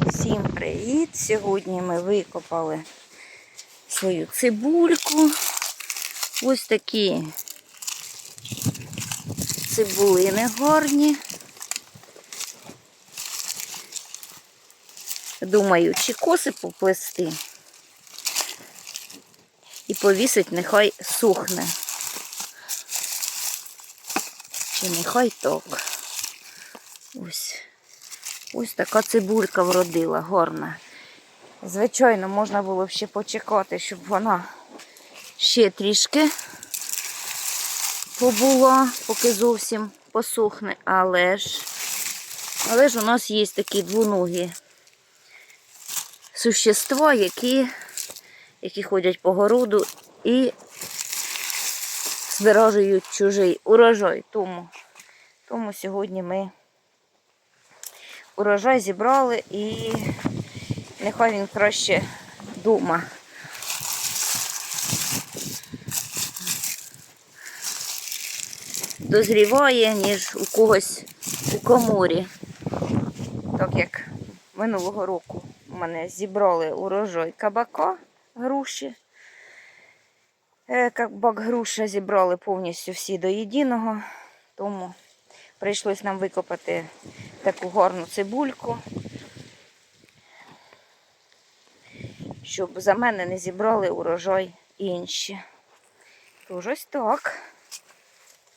Всім привіт! Сьогодні ми викопали свою цибульку. Ось такі цибулини гарні. Думаю, чи коси поплести і повісить, нехай сухне. Чи нехай так. Ось. Ось така цибулька вродила, гарна. Звичайно, можна було б ще почекати, щоб вона ще трішки побула, поки зовсім посухне. Але ж, але ж у нас є такі двоногі существа, які, які ходять по городу і збирають чужий урожай. Тому, тому сьогодні ми урожай зібрали і нехай він краще дома. Дозріває, ніж у когось у коморі. Так як минулого року у мене зібрали урожай кабака груші. Е, Кабак груша зібрали повністю всі до єдиного, тому прийшлось нам викопати таку гарну цибульку, щоб за мене не зібрали урожай інші. Тож ось так.